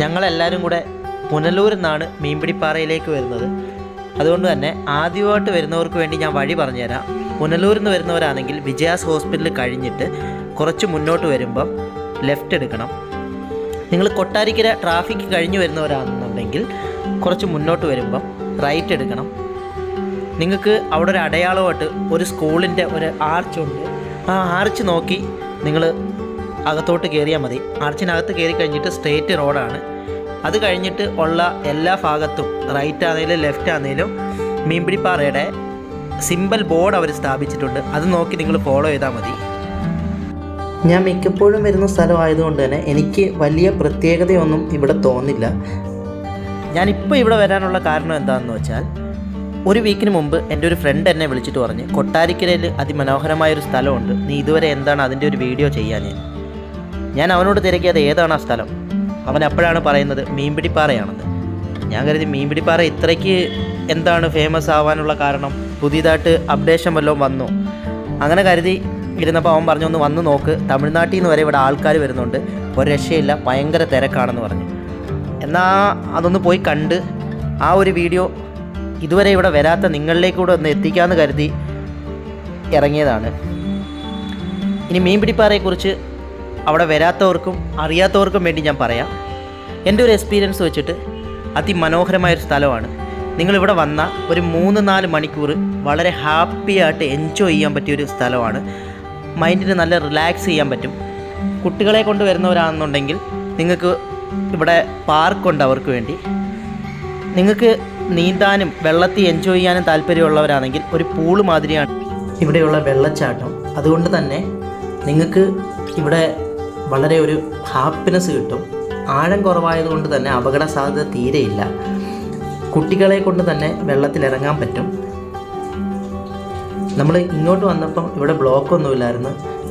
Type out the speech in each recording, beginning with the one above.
ഞങ്ങളെല്ലാവരും കൂടെ പുനലൂരിൽ നിന്നാണ് മീൻപിടിപ്പാറയിലേക്ക് വരുന്നത്. അതുകൊണ്ട് തന്നെ ആദ്യമായിട്ട് വരുന്നവർക്ക് വേണ്ടി ഞാൻ വഴി പറഞ്ഞുതരാം. പുനലൂരിൽ നിന്ന് വരുന്നവരാണെങ്കിൽ വിജയാസ് ഹോസ്പിറ്റൽ കഴിഞ്ഞിട്ട് കുറച്ച് മുന്നോട്ട് വരുമ്പം ലെഫ്റ്റ് എടുക്കണം. നിങ്ങൾ കൊട്ടാരിക്കര ട്രാഫിക് കഴിഞ്ഞു വരുന്നവരാണെന്നുണ്ടെങ്കിൽ കുറച്ച് മുന്നോട്ട് വരുമ്പം റൈറ്റ് എടുക്കണം. നിങ്ങൾക്ക് അവിടെ ഒരു അടയാളമായിട്ട് ഒരു സ്കൂളിന്റെ ഒരു ആർച്ചുണ്ട് ആ ആർച്ച് നോക്കി നിങ്ങൾ അകത്തോട്ട് കയറിയാൽ മതി. ആർച്ചിനകത്ത് കയറി കഴിഞ്ഞിട്ട് സ്ട്രേറ്റ് റോഡാണ് അത് കഴിഞ്ഞിട്ട് ഉള്ള എല്ലാ ഭാഗത്തും റൈറ്റ് ആണെങ്കിലും ലെഫ്റ്റ് ആണെങ്കിലും മീൻപിടിപ്പാറയുടെ സിമ്പിൾ ബോർഡ് അവർ സ്ഥാപിച്ചിട്ടുണ്ട്. അത് നോക്കി നിങ്ങൾ ഫോളോ ചെയ്താൽ മതി. ഞാൻ മിക്കപ്പോഴും വരുന്ന സ്ഥലമായതുകൊണ്ട് തന്നെ എനിക്ക് വലിയ പ്രത്യേകതയൊന്നും ഇവിടെ തോന്നില്ല. ഞാനിപ്പോൾ ഇവിടെ വരാനുള്ള കാരണം എന്താണെന്ന് വെച്ചാൽ ഒരു വീക്കിന് മുമ്പ് എന്റെ ഒരു ഫ്രണ്ട് എന്നെ വിളിച്ചിട്ട് പറഞ്ഞ് കൊട്ടാരിക്കരയിൽ അതിമനോഹരമായൊരു സ്ഥലമുണ്ട്. നീ ഇതുവരെ എന്താണ് അതിന്റെ ഒരു വീഡിയോ ചെയ്യാൻ ഞാൻ അവനോട് തിരക്കിയത് ഏതാണ് ആ സ്ഥലം? അവൻ അപ്പോഴാണ് പറയുന്നത് മീൻപിടിപ്പാറയാണെന്ന്. ഞാൻ കരുതി മീൻപിടിപ്പാറ ഇത്രയ്ക്ക് എന്താണ് ഫേമസ് ആവാനുള്ള കാരണം? പുതിയതായിട്ട് അപ്ഡേഷൻ വല്ലതും വന്നു. അങ്ങനെ കരുതി ഇരുന്നപ്പോൾ അവൻ പറഞ്ഞു ഒന്ന് വന്ന് നോക്ക്. തമിഴ്നാട്ടിൽ നിന്ന് വരെ ഇവിടെ ആൾക്കാർ വരുന്നുണ്ട്. ഒരു രക്ഷയില്ല. ഭയങ്കര തിരക്കാണെന്ന് പറഞ്ഞു. എന്നാൽ അതൊന്ന് പോയി കണ്ട് ആ ഒരു വീഡിയോ ഇതുവരെ ഇവിടെ വരാത്ത നിങ്ങളിലേക്ക് കൂടെ ഒന്ന് എത്തിക്കാമെന്ന് കരുതി ഇറങ്ങിയതാണ്. ഇനി മീൻപിടിപ്പാറയെക്കുറിച്ച് അവിടെ വരാത്തവർക്കും അറിയാത്തവർക്കും വേണ്ടി ഞാൻ പറയാം. എന്റെ ഒരു എക്സ്പീരിയൻസ് വെച്ചിട്ട് അതിമനോഹരമായൊരു സ്ഥലമാണ്. നിങ്ങളിവിടെ വന്ന ഒരു മൂന്ന് നാല് മണിക്കൂർ വളരെ ഹാപ്പി ആയിട്ട് എൻജോയ് ചെയ്യാൻ പറ്റിയൊരു സ്ഥലമാണ്. മൈൻഡിന് നല്ല റിലാക്സ് ചെയ്യാൻ പറ്റും. കുട്ടികളെ കൊണ്ട് വരുന്നവരാണെന്നുണ്ടെങ്കിൽ നിങ്ങൾക്ക് ഇവിടെ പാർക്കുണ്ട് അവർക്ക് വേണ്ടി. നിങ്ങൾക്ക് നീന്താനും വെള്ളത്തിൽ എൻജോയ് ചെയ്യാനും താല്പര്യമുള്ളവരാണെങ്കിൽ ഒരു പൂൾ മാതിരിയാണ് ഇവിടെയുള്ള വെള്ളച്ചാട്ടം. അതുകൊണ്ട് തന്നെ നിങ്ങൾക്ക് ഇവിടെ വളരെ ഒരു ഹാപ്പിനെസ് കിട്ടും. ആഴം കുറവായതുകൊണ്ട് തന്നെ അപകട സാധ്യത തീരെയില്ല. കുട്ടികളെ കൊണ്ട് തന്നെ വെള്ളത്തിൽ ഇറങ്ങാൻ പറ്റും. നമ്മൾ ഇങ്ങോട്ട് വന്നപ്പം ഇവിടെ ബ്ലോക്ക് ഒന്നുമില്ലായിരുന്നു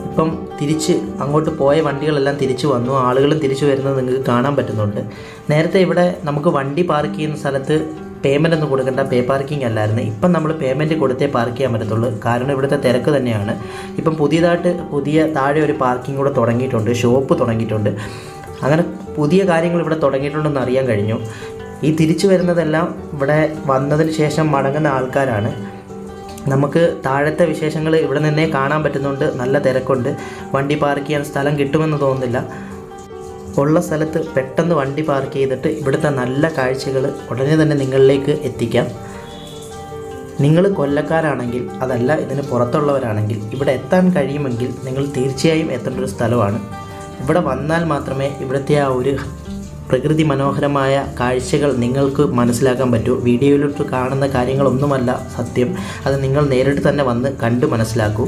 ഇപ്പം തിരിച്ച് അങ്ങോട്ട് പോയ വണ്ടികളെല്ലാം തിരിച്ചു വന്നു. ആളുകളും തിരിച്ചു വരുന്നത് നിങ്ങൾക്ക് കാണാൻ പറ്റുന്നുണ്ട്. നേരത്തെ ഇവിടെ നമുക്ക് വണ്ടി പാർക്ക് ചെയ്യുന്ന സ്ഥലത്ത് പേയ്മെന്റ് ഒന്നും കൊടുക്കേണ്ട പേ പാർക്കിംഗ് അല്ലായിരുന്നു. ഇപ്പം നമ്മൾ പേയ്മെന്റ് കൊടുത്തേ പാർക്ക് ചെയ്യാൻ പറ്റത്തുള്ളൂ. കാരണം ഇവിടുത്തെ തിരക്ക് തന്നെയാണ്. ഇപ്പം പുതിയതായിട്ട് പുതിയ താഴെ ഒരു പാർക്കിംഗ് കൂടെ തുടങ്ങിയിട്ടുണ്ട് ഷോപ്പ് തുടങ്ങിയിട്ടുണ്ട്. അങ്ങനെ പുതിയ കാര്യങ്ങൾ ഇവിടെ തുടങ്ങിയിട്ടുണ്ടെന്ന് അറിയാൻ കഴിഞ്ഞു. ഈ തിരിച്ചു വരുന്നതെല്ലാം ഇവിടെ വന്നതിന് ശേഷം മടങ്ങുന്ന ആൾക്കാരാണ്. നമുക്ക് താഴത്തെ വിശേഷങ്ങൾ ഇവിടെ നിന്നേ കാണാൻ പറ്റുന്നുണ്ട്. നല്ല തിരക്കുണ്ട്. വണ്ടി പാർക്ക് ചെയ്യാൻ സ്ഥലം കിട്ടുമെന്ന് തോന്നുന്നില്ല. ഉള്ള സ്ഥലത്ത് പെട്ടെന്ന് വണ്ടി പാർക്ക് ചെയ്തിട്ട് ഇവിടുത്തെ നല്ല കാഴ്ചകൾ ഉടനെ തന്നെ നിങ്ങളിലേക്ക് എത്തിക്കാം. നിങ്ങൾ കൊല്ലക്കാരാണെങ്കിൽ അതല്ല ഇതിന് പുറത്തുള്ളവരാണെങ്കിൽ ഇവിടെ എത്താൻ കഴിയുമെങ്കിൽ നിങ്ങൾ തീർച്ചയായും എത്തേണ്ട ഒരു സ്ഥലമാണ്. ഇവിടെ വന്നാൽ മാത്രമേ ഇവിടുത്തെ ആ ഒരു പ്രകൃതി മനോഹരമായ കാഴ്ചകൾ നിങ്ങൾക്ക് മനസ്സിലാക്കാൻ പറ്റൂ. വീഡിയോയിലോട്ട് കാണുന്ന കാര്യങ്ങളൊന്നുമല്ല സത്യം. അത് നിങ്ങൾ നേരിട്ട് തന്നെ വന്ന് കണ്ട് മനസ്സിലാക്കൂ.